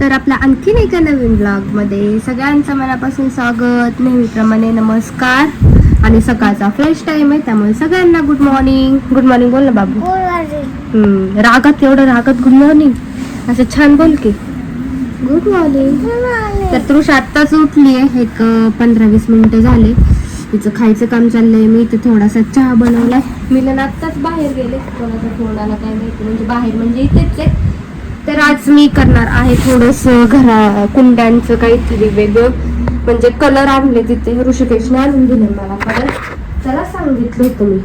तर आपल्या आणखीन एका नवीन ब्लॉगमध्ये सगळ्यांचं मनापासून स्वागत. नेहमीप्रमाणे नमस्कार. आणि सकाळचा फ्रेश टाइम आहे त्यामुळे सगळ्यांना गुड मॉर्निंग गुड मॉर्निंग बोल ना बाबू. रागात एवढं रागात गुड मॉर्निंग असं छान बोल की. गुड मॉर्निंग तर तृष आत्ताच उठली आहे एक पंधरा वीस मिनिटं झाले. तिचं खायचं काम चाललंय मी इथे थोडासा चहा बनवलाय. मिलन आत्ताच बाहेर गेले. कोणाचा आला काय माहिती म्हणजे बाहेर म्हणजे इथेच आहे. तर आज मी करणार आहे थोडस घरा कुंड्यांचं काहीतरी वेगळं. म्हणजे कलर आणले तिथे. ऋषिकेशने आणून दिले मला कलर त्याला सांगितलं होतं मी.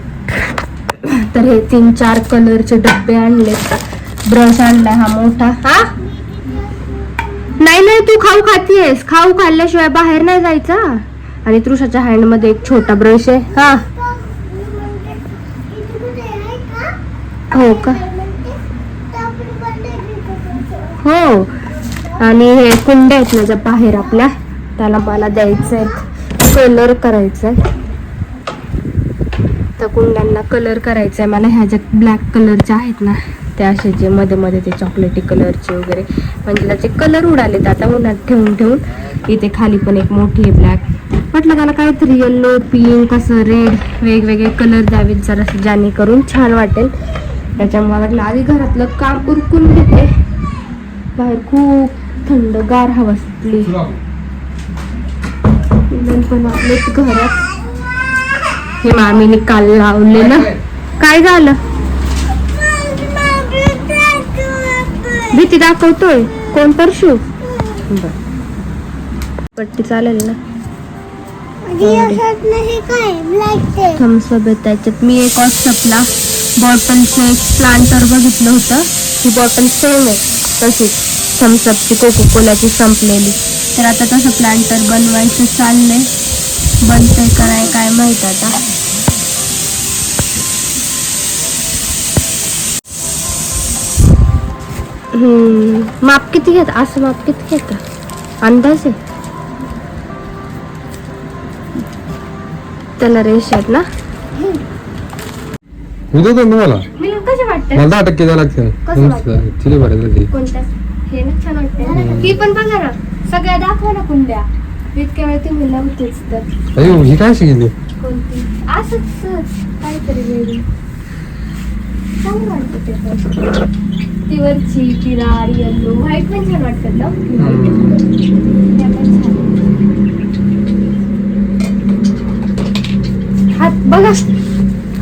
तर हे तीन चार कलरचे डब्बे आणले. ब्रश आणलाय हा मोठा. हा? नाही नाही तू खाऊ खातीयस. खाऊ खाल्ल्याशिवाय बाहेर नाही जायचा. आणि तृषाच्या हँडमध्ये एक छोटा ब्रश आहे. हा. हो का? हो. आणि हे कुंड्या आहेत ना ज्या बाहेर आपल्या त्याला मला द्यायचं आहे कलर करायचा आहे त्या कुंड्यांना कलर करायचा आहे मला ह्या ज्या ब्लॅक कलरच्या आहेत ना त्या असे जे मध्ये मध्ये ते चॉकलेटी कलरचे वगैरे. म्हणजे त्याचे कलर उडालेत आता उन्हात ठेवून ठेवून इथे खाली पण एक मोठी आहे ब्लॅक म्हटलं त्याला काहीतरी येल्लो पिंक असं रेड वेगवेगळे कलर द्यावेत जरा जाणे करून छान वाटेल. त्याच्यामुळे म्हटलं आधी घरातलं काम उरकून घेते. बाहेर खूप थंड गार हवा सुटली. पण आपलेच घरात. हे मामीने काल लावलेलं. काय झालं? भीती दाखवतोय. कोण परशू? पट्टी चालेल ना? त्याच्यात. मी एक व्हॉट्सअपला बॉटलचं एक प्लांटर बघितलं होतं. ही बॉटल सेम आहे. तशीच. थम्सअपची कोको कोलाची संपलेली. तर आता तसं प्लांटर बनवायचं चाललंय. बनतंय कराय काय माहीत आता. हम्म, माप किती घेत असं माप किती घेत? अंदाज? आहे त्याला रेष आहेत ना? उद्या तुम्हाला. मला दहा टक्के द्यावं लागते कसं वाटतं? तिला भरायला लागते कोणत्या? हे ना छान वाटते ही पण बघा ना सगळ्या दाखवा ना कुंड्या. इतक्या वेळ तुम्ही नव्हतेच तर. अयो ही काय शिकली कोणती? असंच काहीतरी वेगळी. छान वाटतं ते पण. ती वरची पिरार येल्लो व्हाईट पण छान वाटतात ना? त्या पण छान. हात बघा.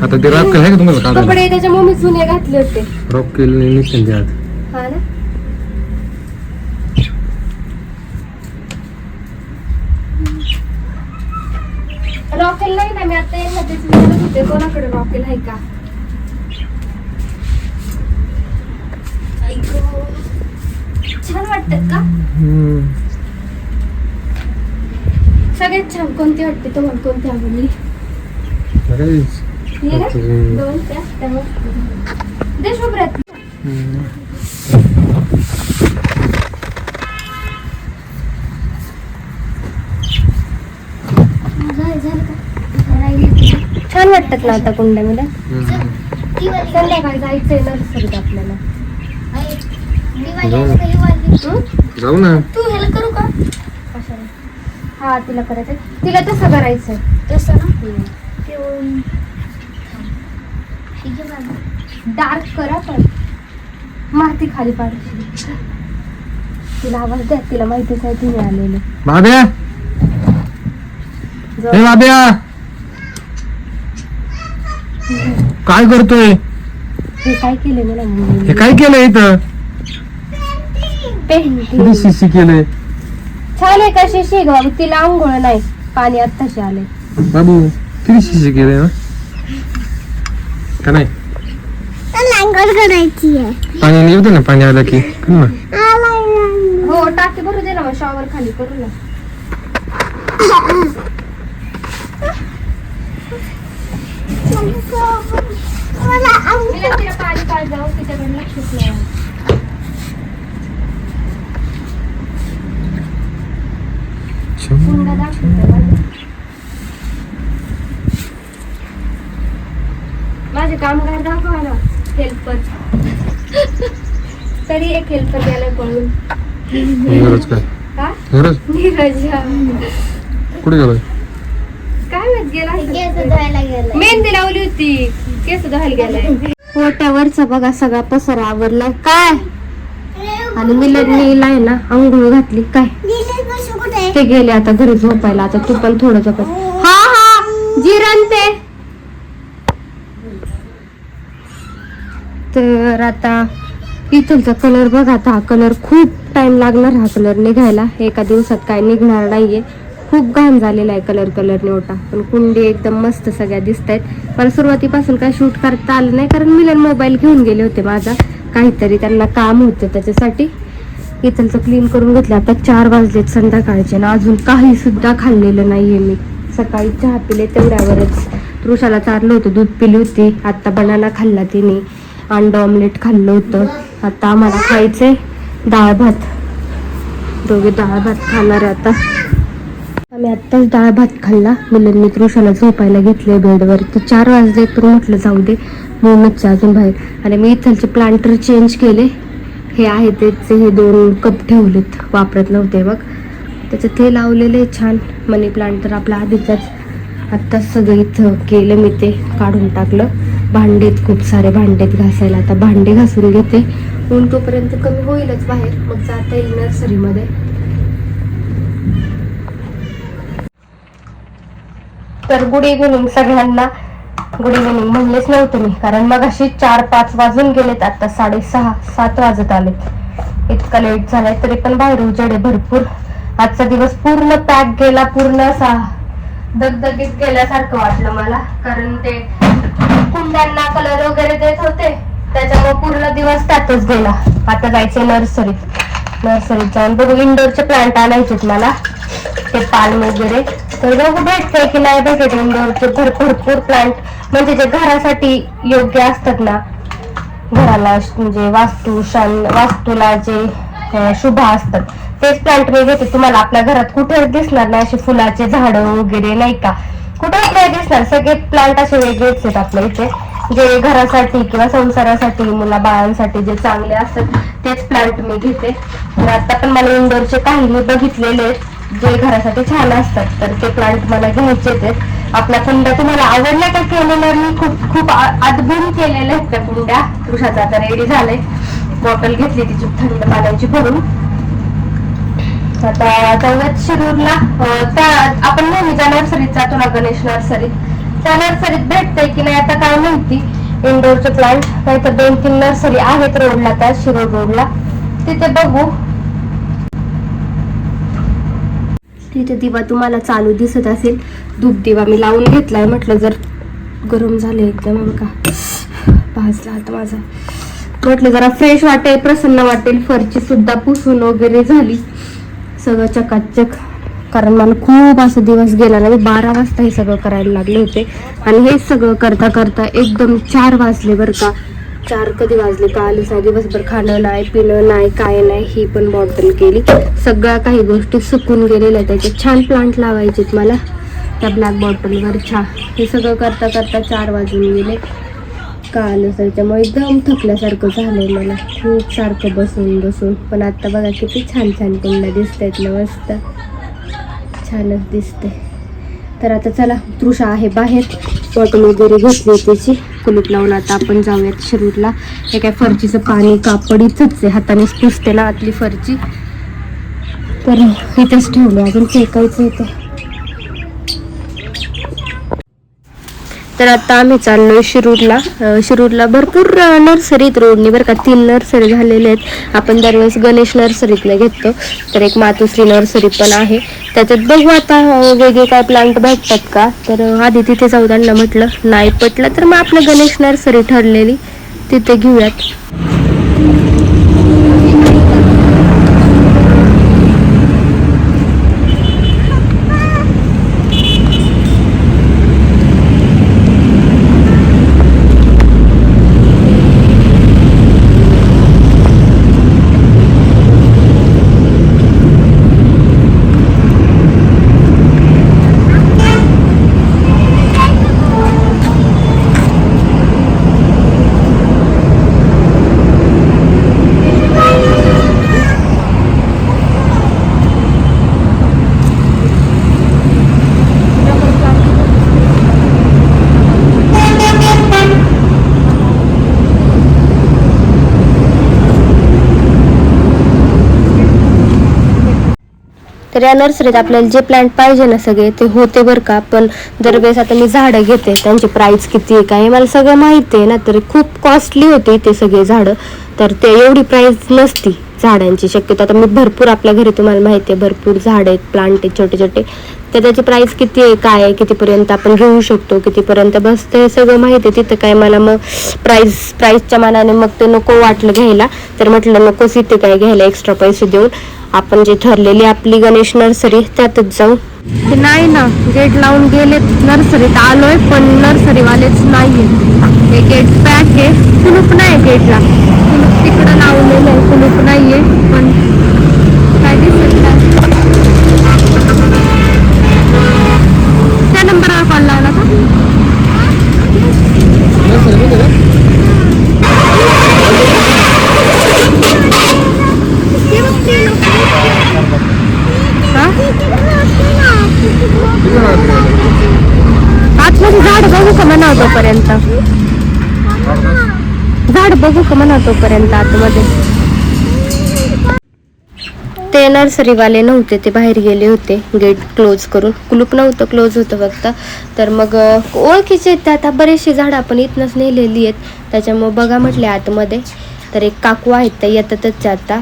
आता ते रॉक आहे का तुम्हाला कपडे त्याच्या मम्मी जुने घातले होते. रॉक केलं निघते ते हा ना? रॉकेल नाही ना मी आता यांना तेच विचारत होते कोणाकडे रॉकेल आहे का. छान वाटतात का. सगळ्यात छान कोणती वाटते तुम्हाला? कोणती आवडली. दोन त्या त्या मस्त. दे शुभ्रात हम्म. छान वाटतात ना आता कुंड्या मला. संध्याकाळी जायचंय नर्सरीत आपल्याला हं? जाऊ ना. तू हेल्प करू का? हा तिला करायचं तिला तसं करायचंय. तसं ना? डार्क करा पण. माती खाली पाडशी तिला आवाज द्या तिला माहितीच आहे तिने आलेलं बाब्या बाब्या काय करतोय? हे काय केले मला हे काय केलंय इथं? पेंटिंग शिशी केलंय? छान आहे का शिशी बाबू तिला आंघोळ नाही. पाणी आत्ताशी आले बाबू किती शिशी केलंय ना का नाही? करायची आहे. पाणी येऊ दे ना पाणी आलं की. कर ना. हो टाकी भरू दे ना मग शॉवर खाली करू ना. तिला पाणी जाऊ तिच्याकडे लक्षच नाही. माझे कामगार दाखवा ना हेल्पर तरी एक हेल्पर पळून. गरज काय? नीरज. कुठे गेलाय? गेला. मेहंदी लावली होती. केस धुवायला गेलाय. पोट्यावरचा बघा सगळा पसरा आवरलाय. काय? आणि मिलननीला आहे ना आंघोळ घातली. काय? ते गेले आता घरी झोपायला. आता तू पण थोडं झोप. हा हा. जिरण ते. तर आता इथलचा कलर बघा. आता हा कलर खूप टाइम लागणार हा कलर निघायला. एका दिवसात काय निघणार नाहीये. खूप घाण झालेला आहे कलर कलर निवटा. पण कुंडी एकदम मस्त सगळ्या दिसत आहेत मला सुरुवातीपासून काय शूट करता आलं नाही कारण मिलन मोबाईल घेऊन गेले होते माझा. काहीतरी त्यांना काम होतं त्याच्यासाठी. इथलचं क्लीन करून घेतलं. आता चार वाजलेत संध्याकाळचे ना अजून काही सुद्धा खाल्लेलं नाहीये मी. सकाळी चहा पिले तेवढ्यावरच. तृषाला चारलं होतं दूध पिली होती. आत्ता बनाना खाल्ला तिने. अंडा ऑमलेट खाल्लं होतं. आता आम्हाला खायचंय डाळ भात. दोघे डाळ भात खाणार आहे आता. आम्ही आत्ताच डाळ भात खाल्ला. मुलांनी तृषाला झोपायला घेतले बेडवर. तर चार वाजले तर म्हटलं जाऊ दे म्हणूनच अजून बाहेर. आणि मी इथलचे प्लांटर चेंज केले. हे आहे त्याचे हे दोन कप ठेवलेत. वापरत नव्हते बघ. त्याच्यात ते लावलेले छान. मनी प्लांट तर आपला आधीचाच. आत्ताच सगळं इथं केलं मी ते काढून टाकलं. भांडेत खूप सारे भांडेत घासायला. आता भांडे घासून घेते. ऊन तोपर्यंत कमी होईलच बाहेर. मग जाता येईल नर्सरीमध्ये तर गुड इव्हिनिंग सगळ्यांना गुड इव्हिनिंग म्हणलेच नव्हतं मी. कारण मग अशी चार पाच वाजून गेलेत आता साडेसहा सात वाजत आलेत. इतका लेट झालाय तरी पण बाहेर उजेड आहे भरपूर. आजचा दिवस पूर्ण पॅक गेला पूर्ण असा दगदगीत गेल्यासारखं वाटलं मला. कारण ते कुंड्यांना कलर वगैरे देत होते. त्याच्यामुळे पूर्ण दिवस त्यातच गेला. आता जायचंय नर्सरीत नर्सरीत जाऊन बघू इंडोरचे प्लांट आणायचेत मला. ते पान वगैरे. तर बघू भेटते की नाही भेटत इंडोरचे भर भरपूर प्लांट म्हणजे जे घरासाठी योग्य असतात ना घराला म्हणजे वास्तू शान वास्तूला जे शुभ असतात तेच प्लांट मी घेते. तुम्हाला आपल्या घरात कुठे दिसणार नाही असे फुलाचे झाडं वगैरे नाही का? कुठेच नाही दिसणार. सगळे प्लांट असे वेगळेच आहेत आपल्या इथे. जे घरासाठी किंवा संसारासाठी मुला बाळांसाठी जे चांगले असतात तेच प्लांट मी घेते. तर आता पण मला इंडोरचे काही मी बघितलेले आहेत जे घरासाठी छान असतात. तर ते प्लांट मला घ्यायचे ते आपला कुंड्या तुम्हाला आवडला का केलेला? मी खूप खूप आ- अदभूत केलेल्या आहेत त्या कुंड्या. तुषाचा आता रेडी झाले बॉटल घेतली तिची थंड पाण्याची भरून. आता जाऊयात शिरूरला अं, त्या आपण नेहमीच्या नर्सरीत जातो ना गणेश नर्सरीत. त्या नर्सरीत भेटतंय की नाही आता काय माहिती. इंडोरचे प्लांट नाही तर दोन तीन नर्सरी आहेत रोडला त्या शिरूर रोडला तिथे बघू. तिथे दिवा तुम्हाला चालू दिसत असेल. धूप दिवा मी लावून घेतलाय म्हटलं जर गरम झाले एकदम का भाजला आता माझा. म्हटलं जरा फ्रेश वाटेल प्रसन्न वाटेल. फरची सुद्धा पुसून वगैरे झाली. सगळं चकाचक. कारण मला खूप असं दिवस गेला ना मी बारा वाजता हे सगळं करायला लागले होते. आणि हे सगळं करता करता एकदम चार वाजले बरं का. चार कधी वाजले कालच नाही दिवसभर खाणं नाही पिणं नाही काय नाही ही पण बॉटल केली. सगळ्या काही गोष्टी सुकून गेलेल्या आहेत. त्याच्यात छान प्लांट लावायचेत मला. त्या ब्लॅक बॉटलवर छान. हे सगळं करता करता चार वाजून गेले. कालच त्याच्यामुळे एकदम थकल्यासारखं झालं आहे मला. खूप सारखं बसून बसून. पण आत्ता बघा किती छान छान कुंड्या दिसत आहेत ना मस्त. छानच दिसते. तर आता चला तृषा आहे बाहेर. बॉटल वगैरे घेतली त्याची कुलूप लावून आता आपण जाऊयात शिरूरला. हे काय फरचीचं पाणी कापड इथंच आहे. हातानेच पुसते ना आतली फरची. तर इथंच ठेवलं अजून फेकायचं इथं. तर आता आम्ही चाललोय शिरूरला. शिरूरला भरपूर नर्सरीत रोडनी बरं का. तीन नर्सरी झालेले आहेत. आपण दरवेळेस गणेश नर्सरीतलं घेतो. तर एक मातुश्री नर्सरी पण आहे. त्याच्यात बघू आता वेगळे काय प्लांट भेटतात का. तर आधी तिथे जाऊ त्यांना म्हटलं. नाही पटलं तर मग आपलं गणेश नर्सरी ठरलेली. तिथे घेऊयात. तर या नर्सरीत आपल्याला जे प्लांट पाहिजे ना सगळे ते होते बरं का. पण दरवेळेस आता मी झाडं घेते. त्यांची प्राईस किती आहे काय हे मला सगळं माहिती आहे ना. तर खूप कॉस्टली होते ते सगळे झाडं. तर ते एवढी प्राईस नसती झाडांची. शक्यतो आता मी भरपूर आपल्या घरी तुम्हाला माहिती आहे भरपूर झाड आहेत प्लांट आहेत छोटे छोटे. तर त्याची प्राईस किती आहे काय आहे कितीपर्यंत आपण घेऊ शकतो कितीपर्यंत बसतं हे सगळं माहिती आहे. तिथं काय मला मग प्राईस प्राईसच्या मानाने मग ते नको वाटलं घ्यायला. तर म्हटलं नकोच इथे काय घ्यायला एक्स्ट्रा पैसे देऊन. आपण जे ठरलेली आपली गणेश नर्सरी त्यातच जाऊ. नाही ना गेट लावून गेले नर्सरीत. आलोय पण नर्सरीवालेच नाहीये. हे गेट पॅक आहे. कुलूप नाही गेटला कुलूप तिकडं लावलेलं आहे. कुलूप नाहीये पण काय दिसत त्या नंबरवर कॉल लावला का? बघू का म्हणा तोपर्यंत. झाड बघू का म्हणा तोपर्यंत आतमध्ये. ते नर्सरीवाले नव्हते ते बाहेर गेले होते गेट क्लोज करून. कुलूप नव्हतं क्लोज होतं फक्त. तर मग ओळखीचे आहेत ते आता. बरेचसे झाडं आपण इथनंच नेलेली आहेत. त्याच्यामुळे बघा म्हटले आतमध्ये. तर एक काकू आहेत त्या येतातच आता.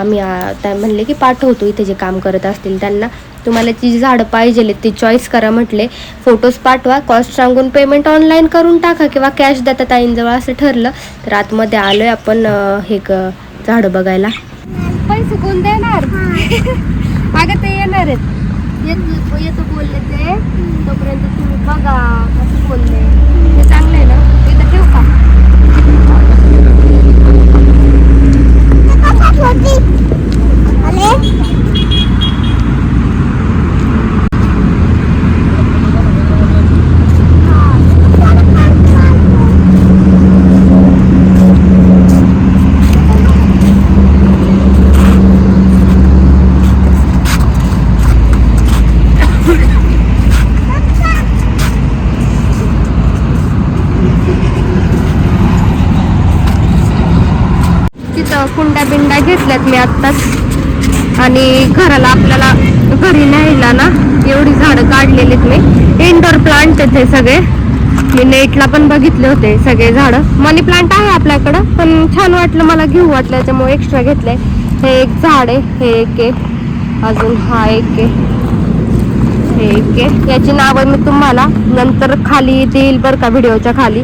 आम्ही आता म्हणले की पाठवतो इथे जे काम करत असतील त्यांना. तुम्हाला ती जी झाडं पाहिजे ती चॉईस करा म्हटले. फोटोज पाठवा कॉस्ट सांगून पेमेंट ऑनलाईन करून टाका किंवा कॅश देता ताईंजवळ असं ठरलं. तर आतमध्ये आलोय आपण हे झाडं बघायला. पैसे कोण देणार? अगं ते येणार आहेत येत येतं बोलले ते. तोपर्यंत तुम्ही बघा असं बोलले ते चांगलं आहे ना इथं ठेवू का तिथं कुंड्या बिंड्या घेतल्यात मी आत्ताच. आणि घराला आपल्याला घरी न्यायला ना एवढी झाडं काढलेलीत मी. इंडोर प्लांट आहेत हे सगळे. मी नेटला पण बघितले होते सगळे झाडं. मनी प्लांट आहे आपल्याकडं पण छान वाटलं मला घेऊ वाटलं. त्याच्यामुळे एक्स्ट्रा घेतलंय. हे एक झाड आहे हे एक आहे. अजून हा एक आहे. हे एक आहे. याची नावं मी तुम्हाला नंतर खाली देईल बरं का व्हिडिओच्या खाली.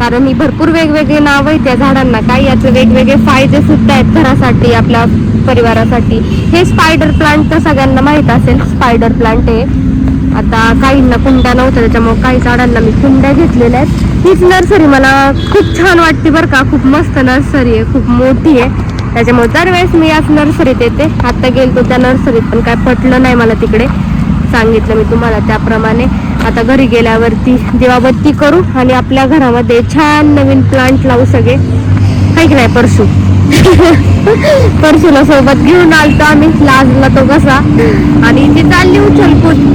कारण ही भरपूर वेगवेगळे नाव आहेत त्या झाडांना. काही याचे वेगवेगळे फायदे सुद्धा आहेत घरासाठी आपल्या परिवारासाठी. हे स्पायडर प्लांट तर सगळ्यांना माहीत असेल. स्पायडर प्लांट आहे आता काहींना कुंड्या नव्हत्या त्याच्यामुळे काही झाडांना मी कुंड्या घेतलेल्या आहेत. हीच नर्सरी मला खूप छान वाटते बरं का. खूप मस्त नर्सरी आहे खूप मोठी आहे. त्याच्यामुळे दरवेळेस मी याच नर्सरीत येते. आता गेलतो त्या नर्सरीत पण काय पटलं नाही मला तिकडे. सांगितलं मी तुम्हाला त्याप्रमाणे. आता घरी गेल्यावरती दिवाबत्ती करू आणि आपल्या घरामध्ये छान नवीन प्लांट लावू सगळे. काही की नाही परशू? परशूला सोबत घेऊन आलतो आम्ही. लाजला तो कसा. आणि इथे चालली उचलपूट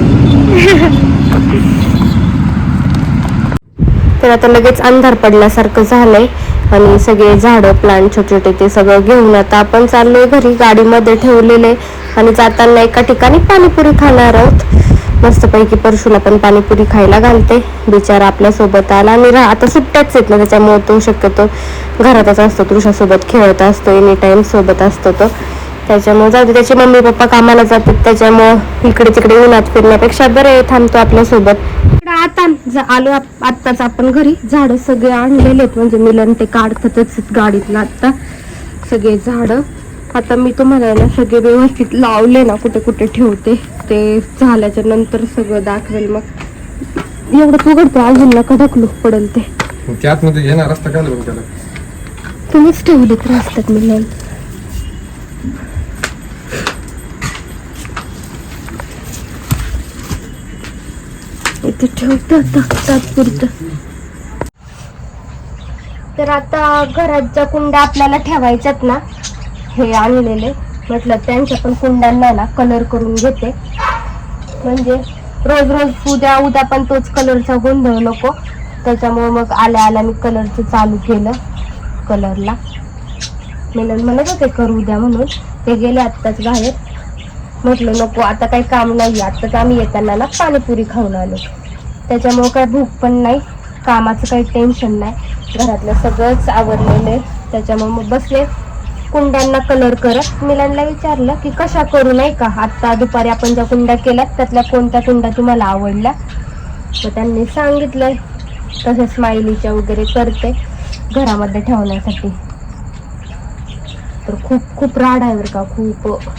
तर आता लगेच अंधार पडल्यासारखं झालंय. आणि सगळे झाडं प्लांट छोटे छोटे ते सगळं घेऊन आता आपण चाललोय घरी. गाडीमध्ये ठेवलेले आणि जाताना एका ठिकाणी पाणीपुरी खाणार आहोत. मस्तपैकी परशूला पण पाणीपुरी खायला घालते. बिचारा आपल्यासोबत आला आणि रा- आता सुट्ट्याच येत ना त्याच्यामुळे तो शक्यतो घरातच असतो. तुझ्यासोबत खेळत असतो एनी टाईम सोबत असतो तो. त्याच्यामुळे जाऊ दे त्याचे मम्मी पप्पा कामाला जातात. त्याच्यामुळं इकडे तिकडे उन्हात फिरण्यापेक्षा बरे थांबतो आपल्यासोबत. आता ज- आलो आप- आत्ताच आपण घरी. झाड सगळे आणलेले आहेत. म्हणजे मिलन ते काढतातच गाडीतलं आत्ता सगळे झाडं. आता मी तुम्हाला ना सगळे व्यवस्थित लावले ना कुठे कुठे ठेवते ते झाल्याच्यानंतर सगळं दाखवेल मग. एवढं उघडते अजून नका ढकलू पडेल ते. आतमध्ये घेणार रस्ता काय बघ त्याला? तुम्हीच ठेवलेत रस्त्यात मिलन इथे ठेवतो आता तात्पुरतं. तर आता घरात ज्या कुंड्या आपल्याला ठेवायच्यात ना हे आणलेले. म्हटलं त्यांच्या पण कुंडांना ना कलर करून घेते. म्हणजे रोज रोज उद्या उद्या पण तोच कलरचा गोंधळ नको. त्याच्यामुळे मग आल्या आल्या मी कलरचं चालू केलं कलरला मिलन म्हणत होते करू द्या म्हणून. ते गेले आत्ताच बाहेर. म्हटलं नको आता काही काम नाही आत्ताच आम्ही येताना ना पाणीपुरी खाऊन आलो. त्याच्यामुळं काय भूक पण नाही कामाचं काही टेन्शन नाही. घरातलं सगळंच आवरलेलं आहे. त्याच्यामुळे मग बसले. कुंड्यांना कलर करत मिलनला विचारलं की कशा करू नाही का? आत्ता दुपारी आपण ज्या कुंड्या केल्यात त्यातल्या कोणत्या कुंड्या तुम्हाला आवडल्या? तर त्यांनी सांगितलंय तसं स्माइलीच्या वगैरे करते घरामध्ये ठेवण्यासाठी. तर खूप खूप राड आहे बरं का खूप.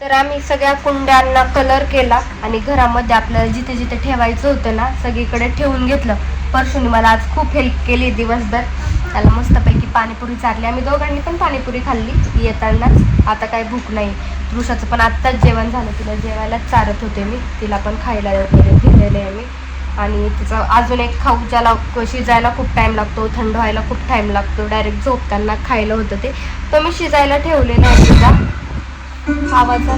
तर आम्ही सगळ्या कुंड्यांना कलर केला आणि घरामध्ये आपल्याला जिथे जिथे ठेवायचं होतं ना सगळीकडे ठेवून घेतलं. परशुनी मला आज खूप हेल्प केली दिवसभर. त्याला मस्त पाणीपुरी चारली. आम्ही दोघांनी पण पाणीपुरी खाल्ली येतानाच. आता काय भूक नाही. तृषाचं पण आत्ताच जेवण झालं. तिला जेवायलाच चारत होते मी. तिला पण खायला वगैरे दिलेलं आहे मी. आणि तिचा अजून एक खाऊ ज्याला शिजायला खूप टाइम लागतो थंड व्हायला खूप टाइम लागतो. डायरेक्ट झोपताना खायला होतं ते. तो मी शिजायला ठेवलेला आहे तिचा आवाज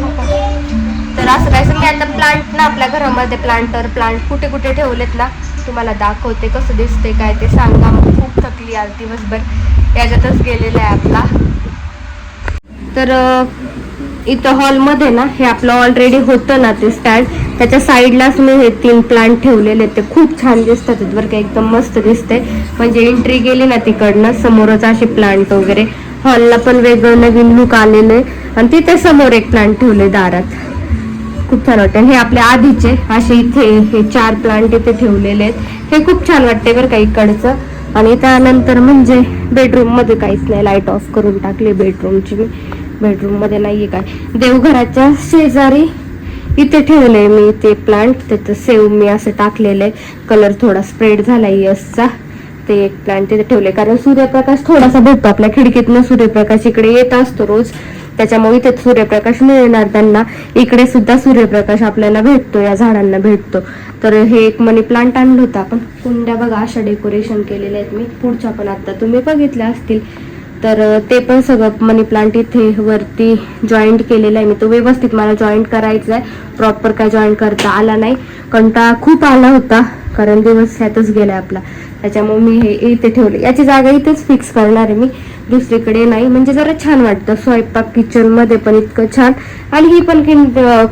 तर असं काय मी आता प्लांट ना आपल्या घरामध्ये प्लांटर प्लांट कुठे कुठे ठेवलेत ना तुम्हाला दाखवते कसं दिसते काय ते सांगा. खूप थकली आज दिवसभर. याच्यातच गेलेला आहे आपला. तर इथं हॉलमध्ये ना हे आपलं ऑलरेडी होतं ना ते स्टँड त्याच्या साईडलाच मी हे तीन प्लांट ठेवलेले आहेत. ते खूप छान दिसतात बरं का. एकदम मस्त दिसते म्हणजे एंट्री गेली ना तिकडनं समोरच असे प्लांट वगैरे. हॉलला पण वेगळं नवीन लुक आलेलं आहे आणि तिथे समोर एक प्लांट ठेवले दारात. खूप छान वाटतं हे आपल्या आधीचे असे इथे हे चार प्लांट इथे ठेवलेले आहेत. हे खूप छान वाटते बरं का इकडचं. आणि त्यानंतर म्हणजे बेडरूममध्ये काहीच नाही. लाइट ऑफ करून टाकली बेडरूमची मी बेडरूममध्ये नाही नाहीये काय. देवघराच्या शेजारी इथे ठेवलंय मी ते प्लांट त्याचं सेव मी असं टाकलेलं आहे कलर थोडा स्प्रेड झाला यसचा ते एक प्लांट तिथे ठेवले कारण सूर्यप्रकाश थोडासा भेटतो आपल्या खिडकीतनं सूर्यप्रकाश इकडे येत असतो रोज. त्याच्यामुळे इथे सूर्यप्रकाश मिळणार. त्यांना इकडे सुद्धा सूर्यप्रकाश आपल्याला भेटतो या झाडांना भेटतो. तर हे एक मनी प्लांट आणलं होतं आपण. कुंड्या बघा अशा डेकोरेशन केलेल्या आहेत. मी पुढच्या पण आता तुम्ही बघितल्या असतील. तर ते पण सगळं मनी प्लांट इथे वरती जॉईंट केलेलं आहे. मी तो व्यवस्थित मला जॉईंट करायचा आहे प्रॉपर काय जॉईंट करता आला नाही. कंटाळा खूप आला होता. कारण दिवस ह्यातच गेलाय आपला. त्याच्यामुळे मी हे इथे ठेवले. याची जागा इथेच फिक्स करणार आहे मी. दुसरीकडे नाही. म्हणजे जरा छान वाटतं. स्वयंपाक किचनमध्ये पण इतकं छान. आणि ही पण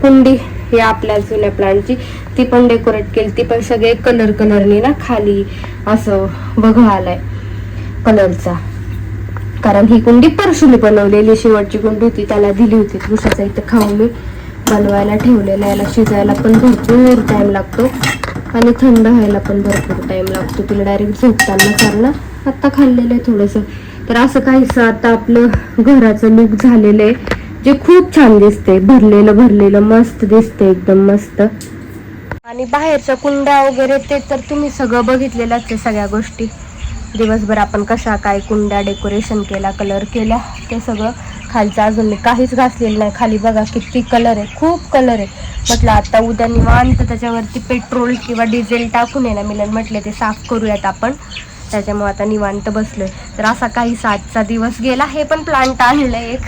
कुंडी या आपल्या जुन्या प्लांटची ती पण डेकोरेट केली. ती पण सगळे कलर कलरने ना खाली असं बघा आलाय कलरचा कारण ही कुंडी परशुली बनवलेली. शेवटची कुंडी होती. त्याला दिली होती. उशाचा इथं खाऊन मी बनवायला ठेवलेला याला शिजायला पण भरपूर टाइम लागतो. आणि थंड व्हायला पण भरपूर टाइम लागतो. तिला डायरेक्ट झोपताना कारण आत्ता खाल्लेलं आहे थोडंसं. तर असं काहीसं आता आपलं घराचं लुक झालेलं आहे जे खूप छान दिसते भरलेलं भरलेलं मस्त दिसते एकदम मस्त. आणि बाहेरच्या कुंड्या वगैरे ते तर तुम्ही सगळं बघितलेलं असते सगळ्या गोष्टी. दिवसभर आपण कशा काय कुंड्या डेकोरेशन केला कलर केला ते सगळं. खालचं अजून मी काहीच घासलेलं नाही. खाली बघा किती कलर आहे. खूप कलर आहे. म्हटलं आता उद्या निवांत त्याच्यावरती पेट्रोल किंवा डिझेल टाकून आहे ना मिलन म्हटले ते साफ करूयात आपण. त्याच्यामुळे आता निवांत बसलोय. तर असा काही सातचा दिवस गेला. हे पण प्लांट आणलंय एक.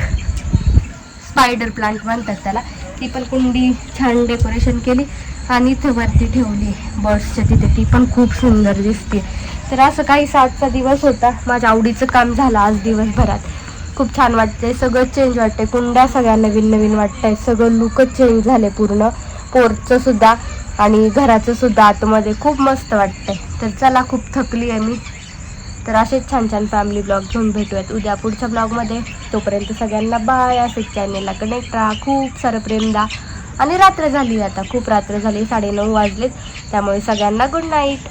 स्पायडर प्लांट म्हणतात त्याला. ती पण कुंडी छान डेकोरेशन केली आणि इथं वरती ठेवली. बर्ड्सच्या तिथे ती पण खूप सुंदर दिसते. तर असं काही सातचा दिवस होता. माझ्या आवडीचं काम झालं आज दिवसभरात. खूप छान वाटते सगळं चेंज वाटते कुंड्या सगळ्या नवीन नवीन वाटत आहे सगळं लुकच चेंज झाले पूर्ण. पोरचं सुद्धा आणि घराचं सुद्धा आतमध्ये खूप मस्त वाटतंय. तर चला खूप थकली आहे मी. तर असेच छान छान फॅमिली ब्लॉग घेऊन भेटूयात उद्या पुढच्या ब्लॉगमध्ये तोपर्यंत सगळ्यांना बाय असेच चॅनेलला कनेक्ट राहा. खूप सारं प्रेम द्या. आणि रात्र झाली आता. खूप रात्र झाली. साडेनऊ वाजलेत. त्यामुळे सगळ्यांना गुड नाईट